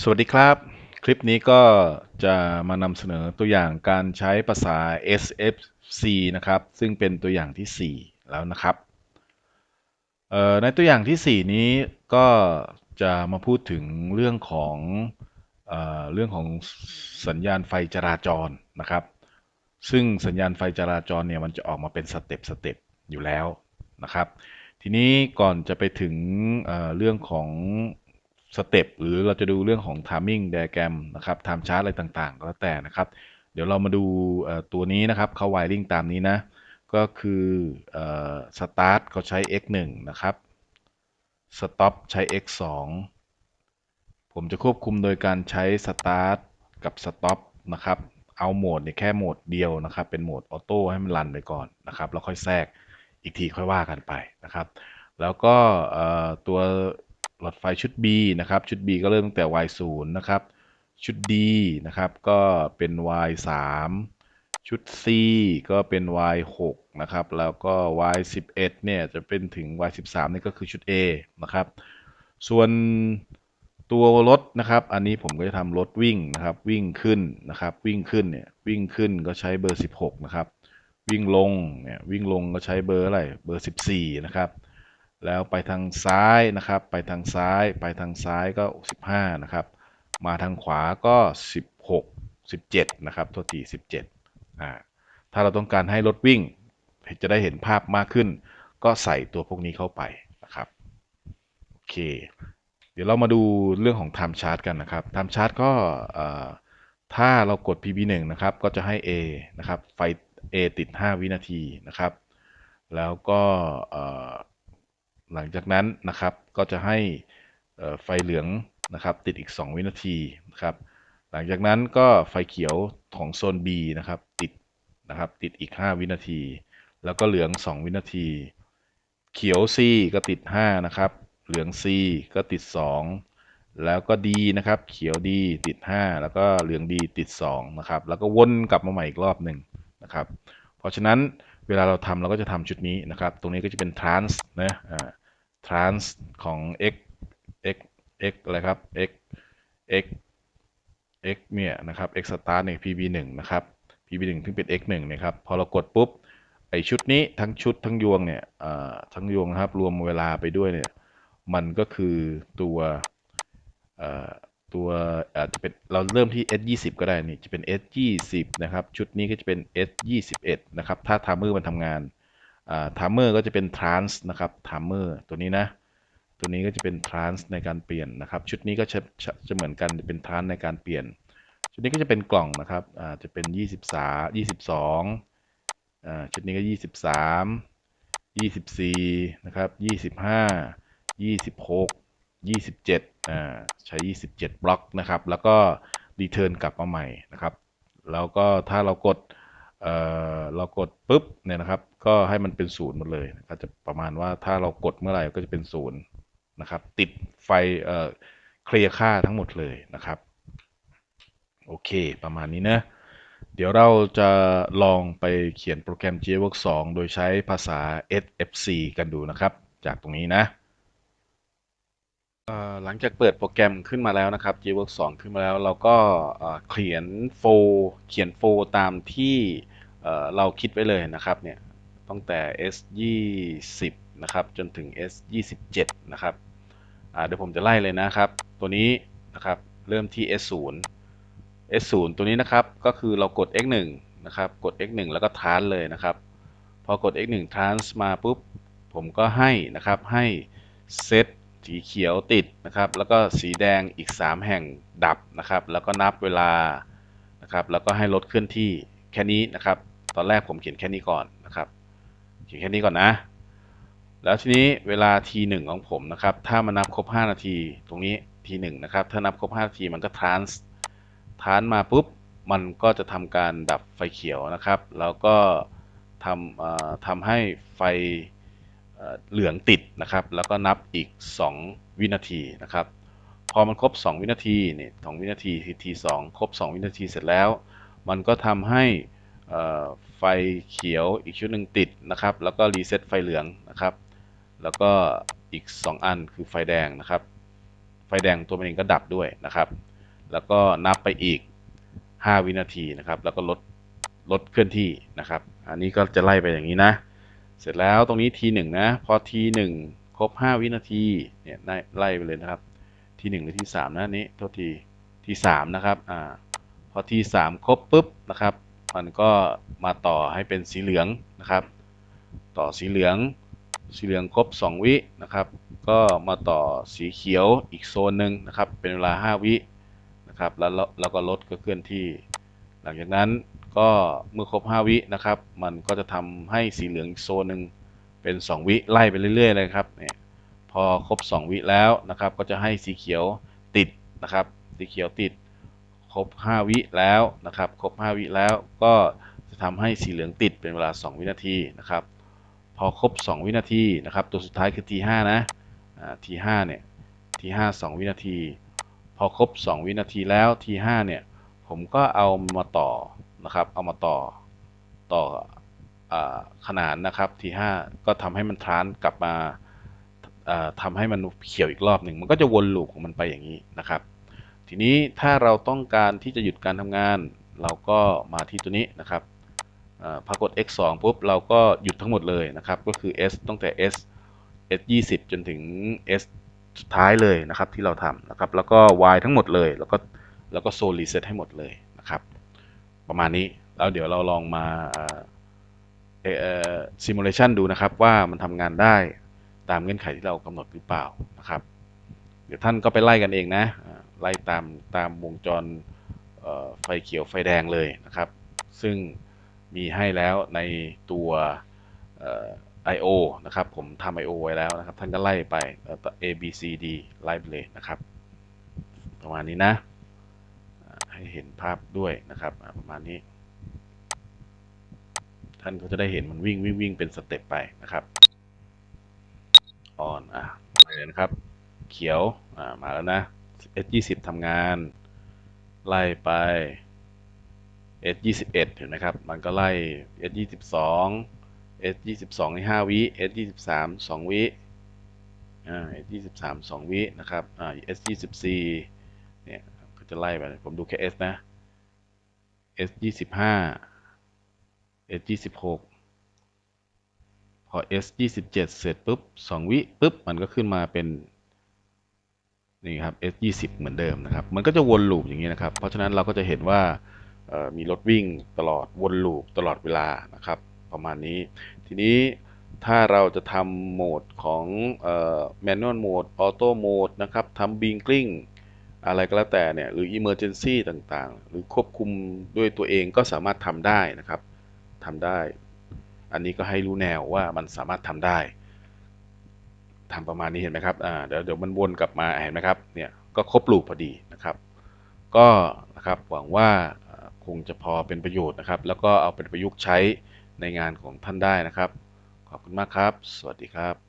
สวัสดีครับ คลิปนี้ก็จะมานำเสนอตัวอย่างการใช้ภาษา SFC นะครับ ซึ่งเป็นตัวอย่างที่ 4 แล้วนะครับ ในตัวอย่างที่ 4 นี้ก็จะมาพูดถึงเรื่องของเออเรื่องของสัญญาณไฟจราจรนะครับ ซึ่งสัญญาณไฟจราจรเนี่ยมันจะออกมาเป็นสเต็ปสเต็ปอยู่แล้วนะครับ ทีนี้ก่อนจะไปถึงเเรื่องของ สเต็ปหรือเราจะดูเรื่องของ timing diagram นะครับ time chart อะไรต่างๆ ก็แล้วแต่นะครับ เดี๋ยวเรามาดูตัวนี้นะครับเขา wiring ตามนี้นะ ก็คือเอ่อ start เขาใช้ x 1นะครับ stop ใช้ x 2ผมจะควบคุมโดยการใช้ start กับ stop นะครับ เอาโหมดเนี่ยแค่โหมดเดียวนะครับ เป็นโหมดออโต้ให้มันรันไปก่อนนะครับ แล้วค่อยแทรกอีกทีค่อยว่ากันไปนะครับ แล้วก็ตัว หลอดไฟชุด B นะครับ ชุด B ก็เริ่มตั้งแต่ y 0นะครับ ชุด D นะครับ ก็เป็น y 3ชุด C ก็เป็น y 6นะครับ แล้วก็ y 11เนี่ย จะเป็นถึง y 13นี่ก็คือชุด A นะครับ ส่วนตัวรถนะครับ อันนี้ผมก็จะทำรถวิ่งนะครับ วิ่งขึ้นนะครับ วิ่งขึ้นเนี่ย วิ่งขึ้นก็ใช้เบอร์ 16 นะครับ วิ่งลงเนี่ย วิ่งลงก็ใช้เบอร์อะไร เบอร์ 14 นะครับ แล้วไปทางซ้ายนะครับ ไปทางซ้าย ไปทางซ้ายก็ 15 นะครับ มาทางขวาก็ 16 17 นะครับโทษที17อ่าถ้าเราต้องการให้รถวิ่ง จะได้เห็นภาพมากขึ้น ก็ใส่ตัวพวกนี้เข้าไปนะครับ โอเค เดี๋ยวเรามาดูเรื่องของ time chart กันนะครับ time chart ก็ถ้าเรากด PB1 นะครับ ก็จะให้ A นะครับ ไฟ A ติด 5 วินาทีนะครับ แล้วก็ หลังจากนั้นนะครับก็จะให้ไฟเหลืองนะครับติดอีก 2 วินาทีนะครับหลังจากนั้นก็ไฟเขียวของโซน B นะครับติดนะครับติดอีก 5 วินาที แล้วก็เหลือง 2 วินาที เขียว C ก็ติด 5 นะครับ เหลือง C ก็ติด 2 แล้วก็ D นะครับ เขียว D ติด 5 แล้วก็เหลือง D ติด 2 นะครับ แล้วก็วนกลับมาใหม่อีกรอบหนึ่งนะครับ เพราะฉะนั้นเวลาเราทำเราก็จะทำชุดนี้นะครับ ตรงนี้ก็จะเป็น trans นะอ่า trans ของ x x x อะไรครับ x x x เนี่ยนะครับ x start เนี่ย pb 1นะครับ pb 1ที่งเป็น x 1นะครับ พอเรากดปุ๊บ ไอชุดนี้ทั้งชุดทั้งยวงเนี่ยทั้งยวงนะครับ รวมเวลาไปด้วยเนี่ย มันก็คือตัวตัวอาจจะเป็นเราเริ่มที่ s 2 0ก็ได้นี่จะเป็น s 2 0นะครับ ชุดนี้ก็จะเป็น s 2 1นะครับ ถ้า timer มันทำงาน อ่า timer ก็จะเป็น trans นะครับ timer ตัวนี้นะ ตัวนี้ก็จะเป็น trans ในการเปลี่ยนนะครับ ชุดนี้ก็จะจะเหมือนกันเป็น trans ในการเปลี่ยน ชุดนี้ก็จะเป็นกล่องนะครับจะเป็น 23 22อ่าชุดนี้ก็ 23 24นะครับ25 26 27อ่าใช้ 27 บล็อกนะครับ แล้วก็ return กลับมาใหม่นะครับ แล้วก็ถ้าเรากด เรากดปุ๊บเนี่ยนะครับ ก็ให้มันเป็นศูนย์หมดเลยก็จะประมาณว่าถ้าเรากดเมื่อไหร่ก็จะเป็นศูนย์นะครับ ติดไฟเอ่อเคลียร์ค่าทั้งหมดเลยนะครับ โอเค ประมาณนี้นะ เดี๋ยวเราจะลองไปเขียนโปรแกรม JWork 2 โดยใช้ภาษา SFC กันดูนะครับ จากตรงนี้นะหลังจากเปิดโปรแกรมขึ้นมาแล้วนะครับ JWork 2 ขึ้นมาแล้ว เราก็เขียนโฟเขียนโฟตามที่ เเราคิดไว้เลยนะครับเนี่ยตั้งแต่ S 20นะครับจนถึง S 27นะครับเดี๋ยวผมจะไล่เลยนะครับ ตัวนี้นะครับเริ่มที่ S 0 S 0ตัวนี้นะครับก็คือเรากด x 1นะครับกด x 1แล้วก็ trans เลยนะครับ พอกด x 1 trans มาปุ๊บผมก็ให้นะครับให้เซตสีเขียวติดนะครับ แล้วก็สีแดงอีก 3 แห่งดับนะครับ แล้วก็นับเวลานะครับ แล้วก็ให้ลดเคลื่อนที่แค่นี้นะครับ ตอนแรกผมเขียนแค่นี้ก่อนนะครับ เขียนแค่นี้ก่อนนะ แล้วทีนี้เวลา t 1ของผมนะครับ ถ้ามันนับครบ 5 นาทีตรงนี้ t 1นะครับ ถ้านับครบ 5 นาทีมันก็ trans ทานมาปุ๊บ มันก็จะทำการดับไฟเขียวนะครับ แล้วก็ทำทำให้ไฟเหลืองติดนะครับ แล้วก็นับอีก 2 วินาทีนะครับ พอมันครบ 2 วินาทีเนี่2วินาทีทีสองครบ 2 วินาทีเสร็จแล้ว มันก็ทำให้ ไฟเขียวอีกชุดหนึ่งติดนะครับ แล้วก็รีเซ็ตไฟเหลืองนะครับ แล้วก็อีก 2 อันคือไฟแดงนะครับ ไฟแดงตัวมันเองก็ดับด้วยนะครับ แล้วก็นับไปอีก 5 วินาทีนะครับ แล้วก็ลดลดเคลื่อนที่นะครับ อันนี้ก็จะไล่ไปอย่างนี้นะ เสร็จแล้วตรงนี้ทีหนึ่งนะ พอทีหนึ่งครบ 5 วินาทีเนี่ยไล่ไปเลยนะครับ ทีหนึ่งหรือทีสามนะนนี้โทษทีทีสามนะครับ อ่า พอทีสามครบปุ๊บนะครับ มันก็มาต่อให้เป็นสีเหลืองนะครับ ต่อสีเหลือง สีเหลืองครบ 2 วินะครับ ก็มาต่อสีเขียวอีกโซนหนึ่งนะครับ เป็นเวลา 5 วินะครับ แล้วแล้วก็ลดก็เคลื่อนที่ หลังจากนั้นก็เมื่อครบ 5 วินะครับ มันก็จะทำให้สีเหลืองอีกโซนหนึ่งเป็น 2 วิไล่ไปเรื่อยๆเลยครับเนี่ยพอครบ 2 วิแล้วนะครับ ก็จะให้สีเขียวติดนะครับ สีเขียวติด ครบ 5 วิแล้วนะครับ ครบ 5 วิแล้วก็จะทำให้สีเหลืองติดเป็นเวลา 2 วินาทีนะครับ พอครบ 2 วินาทีนะครับ ตัวสุดท้ายคือ T5 นะอ่า T5 เนี่ย T5 2 วินาที พอครบ 2 วินาทีแล้ว T5 เนี่ย ผมก็เอามาต่อนะครับ เอามาต่อต่ออขนานนะครับ T5 ก็ทำให้มันทรานกลับมาอ่าทำให้มันเขียวอีกรอบหนึ่ง มันก็จะวนลูปของมันไปอย่างนี้นะครับ ทีนี้ถ้าเราต้องการที่จะหยุดการทำงาน เราก็มาที่ตัวนี้นะครับอ่าพอกด x 2ปุ๊บเราก็หยุดทั้งหมดเลยนะครับ ก็คือ s ตั้งแต่ s s 20 จนถึง s สุดท้ายเลยนะครับที่เราทำนะครับ แล้วก็ y ทั้งหมดเลย แล้วก็แล้วก็โซนรีเซ็ตให้หมดเลยนะครับ ประมาณนี้แล้วเดี๋ยวเราลองมาซิมูเลชันดูนะครับว่ามันทำงานได้ตามเงื่อนไขที่เรากำหนดหรือเปล่านะครับ เดี๋ยวท่านก็ไปไล่กันเองนะ ไล่ตามตามวงจรไฟเขียวไฟแดงเลยนะครับ ซึ่งมีให้แล้วในตัว I/O นะครับ ผมทำ I/O ไว้แล้วนะครับ ท่านก็ไล่ไป A B C D ไล่ไปเลยนะครับ ประมาณนี้นะ ให้เห็นภาพด้วยนะครับ ประมาณนี้ ท่านก็จะได้เห็นมันวิ่งวิ่งวิ่งเป็นสเต็ปไปนะครับออนอะไปเลยนะครับ เขียว อ่า มาแล้วนะ S 2 0ทำงาน ไล่ไป S 2 1เห็นไหมครับ มันก็ไล่ S 2 2 S 2 2ใน5วิ S 2 3 2วิอ่า S 2 3 2วินะครับอ่า S 24เนี่ยก็จะไล่ไปผมดูแค่ S นะ S 25 S 26พอ S 27เสร็จปุ๊บ2วิปุ๊บมันก็ขึ้นมาเป็น นี่ครับ S 20เหมือนเดิมนะครับ มันก็จะวนลูปอย่างนี้นะครับ เพราะฉะนั้นเราก็จะเห็นว่ามีรถวิ่งตลอดวนลูปตลอดเวลานะครับ ประมาณนี้ ทีนี้ถ้าเราจะทำโหมดของเอ่อ manual mode auto mode นะครับทำ blinking อะไรก็แล้วแต่เนี่ยหรือ emergency ต่างๆ หรือควบคุมด้วยตัวเองก็สามารถทำได้นะครับทำได้ อันนี้ก็ให้รู้แนวว่ามันสามารถทำได้ ทำประมาณนี้เห็นไหมครับอ่าเดี๋ยวเดี๋ยวมันวนกลับมาเห็นไหมครับเนี่ยก็ครบลูปพอดีนะครับ ก็นะครับหวังว่าคงจะพอเป็นประโยชน์นะครับ แล้วก็เอาเป็นประยุกต์ใช้ในงานของท่านได้นะครับ ขอบคุณมากครับ สวัสดีครับ